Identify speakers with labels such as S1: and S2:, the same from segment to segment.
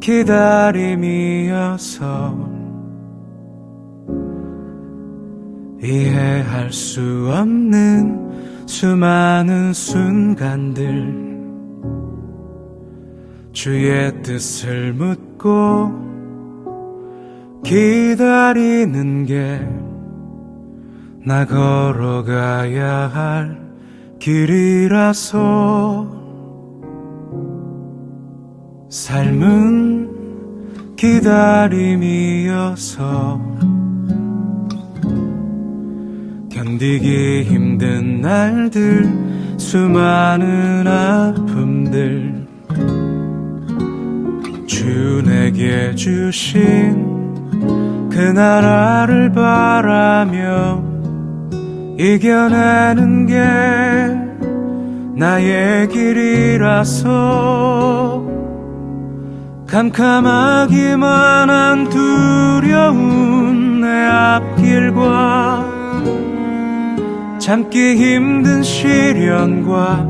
S1: 기다림이어서 이해할 수 없는 수많은 순간들 주의 뜻을 묻고 기다리는 게 나 걸어가야 할 길이라서 삶은 기다림이어서 견디기 힘든 날들 수많은 아픔들. 주 내게 주신 그 나라를 바라며 이겨내는 게 나의 길이라서 캄캄하기만 한 두려운 내 앞길과 참기 힘든 시련과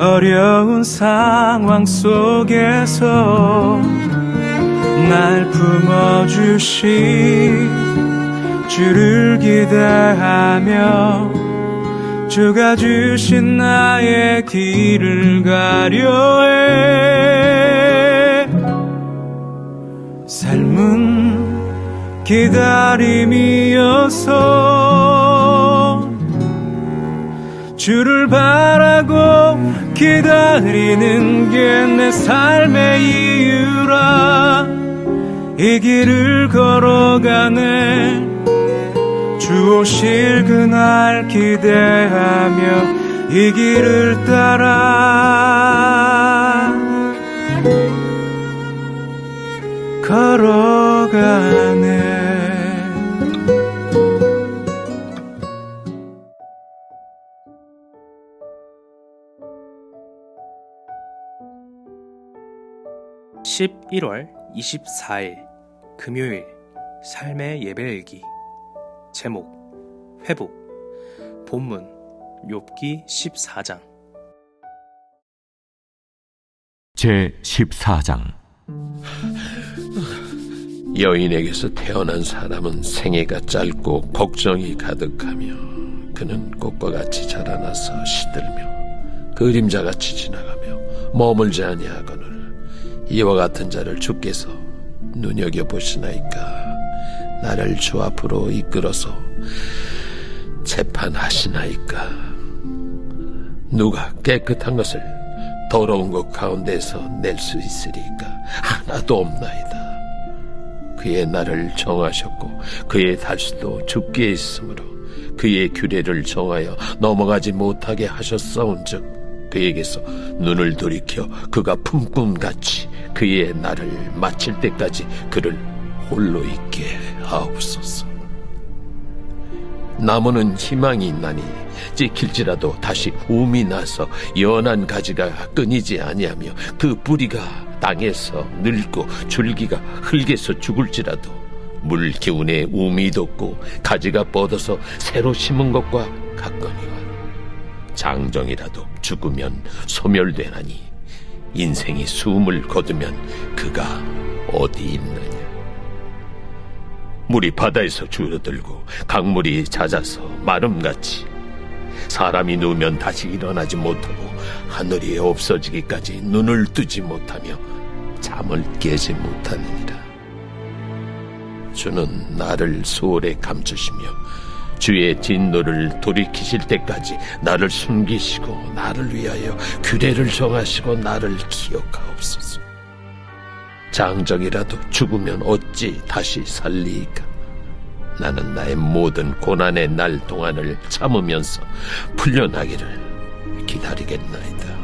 S1: 어려운 상황 속에서 날 품어주신 주를 기대하며 주가 주신 나의 길을 가려해 삶은 기다림이어서 주를 바라고 기다리는 게 내 삶의 이유라. 이 길을 걸어가네. 주 오실 그날 기대하며 이 길을 따라
S2: 11월 24일 금요일 삶의 예배 일기 제목 회복 본문 욥기 14장
S3: 제 14장
S4: 여인에게서 태어난 사람은 생애가 짧고 걱정이 가득하며 그는 꽃과 같이 자라나서 시들며 그림자같이 지나가며 머물지 아니하거늘 이와 같은 자를 주께서 눈여겨 보시나이까. 나를 주 앞으로 이끌어서 재판하시나이까. 누가 깨끗한 것을 더러운 것 가운데서 낼 수 있으리까. 하나도 없나이다. 그의 날을 정하셨고 그의 달수도 죽게 있으므로 그의 규례를 정하여 넘어가지 못하게 하셨사온즉 그에게서 눈을 돌이켜 그가 품꿈같이 그의 날을 마칠 때까지 그를 홀로 있게 하옵소서. 나무는 희망이 있나니 찍힐지라도 다시 움이 나서 연한 가지가 끊이지 아니하며 그 뿌리가 땅에서 늙고 줄기가 흙에서 죽을지라도 물 기운에 움이 돋고 가지가 뻗어서 새로 심은 것과 같거니와 장정이라도 죽으면 소멸되나니 인생이 숨을 거두면 그가 어디 있느냐 물이 바다에서 줄어들고 강물이 잦아서 마름같이 사람이 누우면 다시 일어나지 못하고 하늘이 없어지기까지 눈을 뜨지 못하며 잠을 깨지 못하느니라. 주는 나를 소홀에 감추시며 주의 진노를 돌이키실 때까지 나를 숨기시고 나를 위하여 규례를 정하시고 나를 기억하옵소서. 장정이라도 죽으면 어찌 다시 살리이까? 나는 나의 모든 고난의 날 동안을 참으면서 풀려나기를 기다리겠나이다.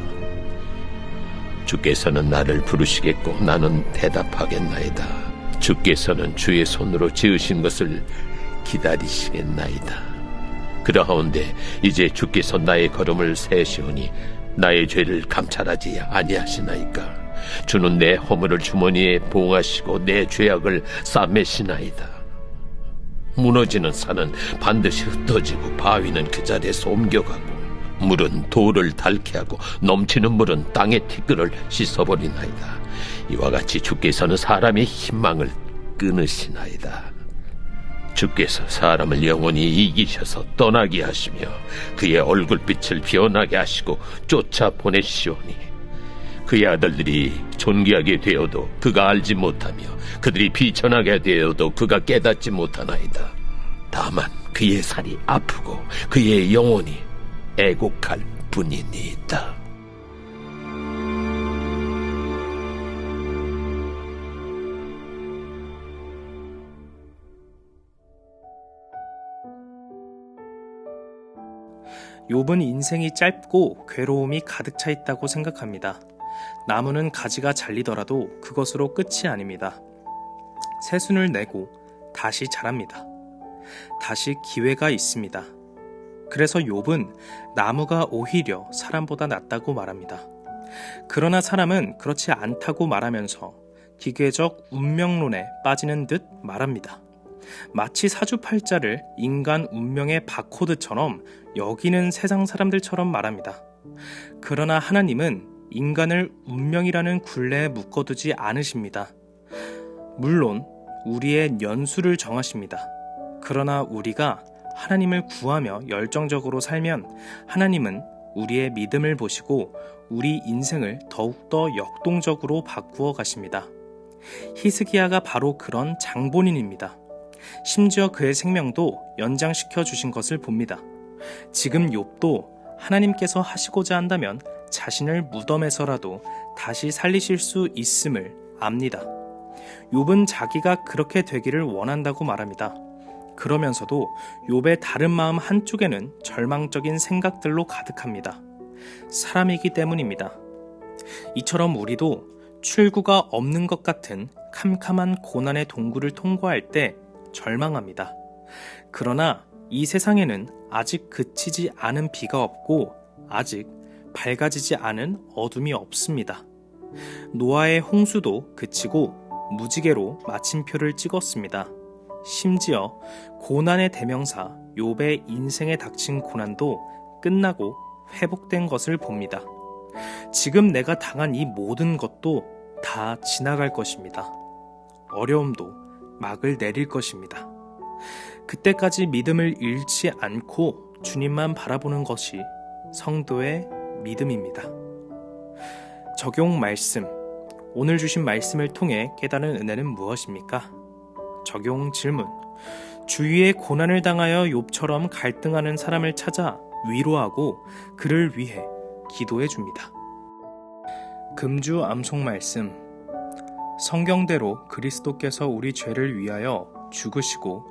S4: 주께서는 나를 부르시겠고 나는 대답하겠나이다. 주께서는 주의 손으로 지으신 것을 기다리시겠나이다. 그러하온데 이제 주께서 나의 걸음을 세시오니 나의 죄를 감찰하지 아니하시나이까. 주는 내 허물을 주머니에 봉하시고 내 죄악을 싸매시나이다. 무너지는 산은 반드시 흩어지고 바위는 그 자리에서 옮겨가고 물은 돌을 닳게 하고 넘치는 물은 땅의 티끌을 씻어버리나이다. 이와 같이 주께서는 사람의 희망을 끊으시나이다. 주께서 사람을 영원히 이기셔서 떠나게 하시며 그의 얼굴빛을 변하게 하시고 쫓아 보내시오니 그의 아들들이 존귀하게 되어도 그가 알지 못하며 그들이 비천하게 되어도 그가 깨닫지 못하나이다. 다만 그의 살이 아프고 그의 영혼이 애곡할 뿐이니이다.
S2: 욥은 인생이 짧고 괴로움이 가득 차 있다고 생각합니다. 나무는 가지가 잘리더라도 그것으로 끝이 아닙니다. 새순을 내고 다시 자랍니다. 다시 기회가 있습니다. 그래서 욥은 나무가 오히려 사람보다 낫다고 말합니다. 그러나 사람은 그렇지 않다고 말하면서 기계적 운명론에 빠지는 듯 말합니다. 마치 사주팔자를 인간 운명의 바코드처럼 여기는 세상 사람들처럼 말합니다. 그러나 하나님은 인간을 운명이라는 굴레에 묶어두지 않으십니다. 물론 우리의 연수를 정하십니다. 그러나 우리가 하나님을 구하며 열정적으로 살면 하나님은 우리의 믿음을 보시고 우리 인생을 더욱더 역동적으로 바꾸어 가십니다. 히스기야가 바로 그런 장본인입니다. 심지어 그의 생명도 연장시켜 주신 것을 봅니다. 지금 욥도 하나님께서 하시고자 한다면 자신을 무덤에서라도 다시 살리실 수 있음을 압니다. 욥은 자기가 그렇게 되기를 원한다고 말합니다. 그러면서도 욥의 다른 마음 한쪽에는 절망적인 생각들로 가득합니다. 사람이기 때문입니다. 이처럼 우리도 출구가 없는 것 같은 캄캄한 고난의 동굴을 통과할 때 절망합니다. 그러나 이 세상에는 아직 그치지 않은 비가 없고 아직 밝아지지 않은 어둠이 없습니다. 노아의 홍수도 그치고 무지개로 마침표를 찍었습니다. 심지어 고난의 대명사 욥의 인생에 닥친 고난도 끝나고 회복된 것을 봅니다. 지금 내가 당한 이 모든 것도 다 지나갈 것입니다. 어려움도 막을 내릴 것입니다. 그때까지 믿음을 잃지 않고 주님만 바라보는 것이 성도의 믿음입니다. 적용 말씀. 오늘 주신 말씀을 통해 깨달은 은혜는 무엇입니까? 적용 질문. 주위의 고난을 당하여 욥처럼 갈등하는 사람을 찾아 위로하고 그를 위해 기도해 줍니다. 금주 암송 말씀. 성경대로 그리스도께서 우리 죄를 위하여 죽으시고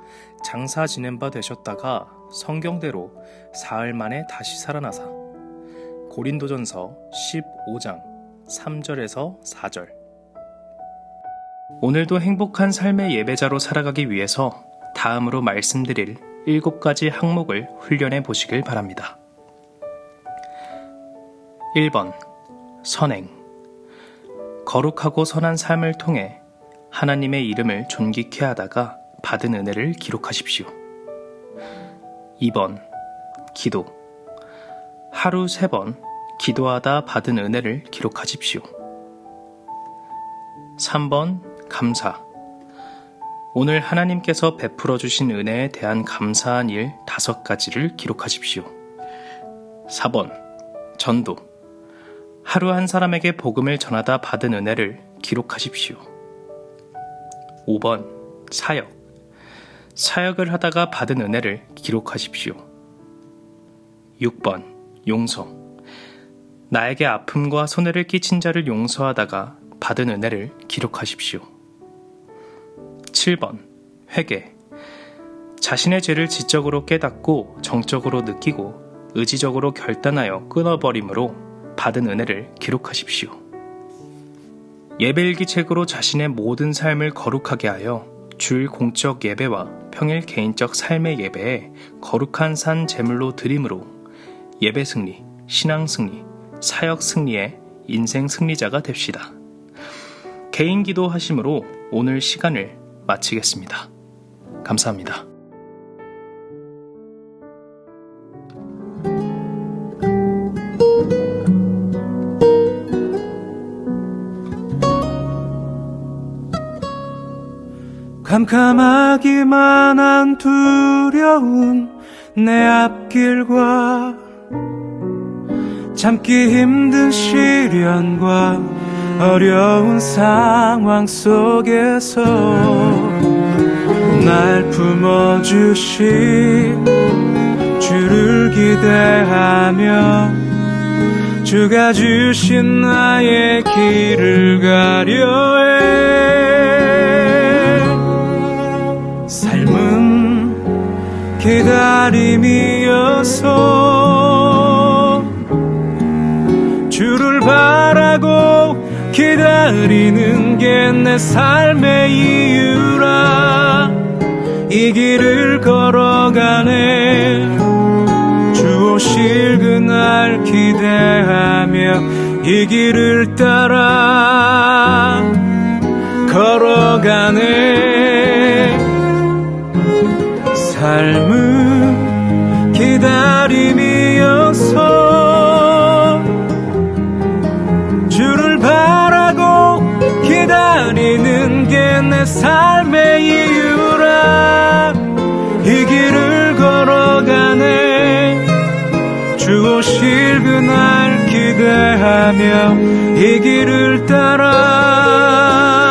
S2: 장사 지낸 바 되셨다가 성경대로 사흘 만에 다시 살아나사. 고린도전서 15장 3절에서 4절. 오늘도 행복한 삶의 예배자로 살아가기 위해서 다음으로 말씀드릴 일곱 가지 항목을 훈련해 보시길 바랍니다. 1번 선행 거룩하고 선한 삶을 통해 하나님의 이름을 존귀케 하다가 받은 은혜를 기록하십시오. 2번 기도 하루 3번 기도하다 받은 은혜를 기록하십시오. 3번 감사 오늘 하나님께서 베풀어 주신 은혜에 대한 감사한 일 다섯 가지를 기록하십시오. 4번 전도 하루 한 사람에게 복음을 전하다 받은 은혜를 기록하십시오. 5번 사역 사역을 하다가 받은 은혜를 기록하십시오. 6번 용서 나에게 아픔과 손해를 끼친 자를 용서하다가 받은 은혜를 기록하십시오. 7번 회개 자신의 죄를 지적으로 깨닫고 정적으로 느끼고 의지적으로 결단하여 끊어버림으로 받은 은혜를 기록하십시오. 예배일기 책으로 자신의 모든 삶을 거룩하게 하여 주일 공적 예배와 평일 개인적 삶의 예배에 거룩한 산 제물로 드림으로 예배 승리, 신앙 승리, 사역 승리의 인생 승리자가 됩시다. 개인 기도 하심으로 오늘 시간을 마치겠습니다. 감사합니다.
S1: 캄캄하기만 한 두려운 내 앞길과 참기 힘든 시련과 어려운 상황 속에서 날 품어주신 주를 기대하며 주가 주신 나의 길을 가려 기다림이어서 주를 바라고 기다리는 게 내 삶의 이유라. 이 길을 걸어가네. 주 오실 그날 기대하며 이 길을 따라 걸어가네. 삶은 기다림이어서 주를 바라고 기다리는 게 내 삶의 이유라. 이 길을 걸어가네. 주 오실 그날 기대하며 이 길을 따라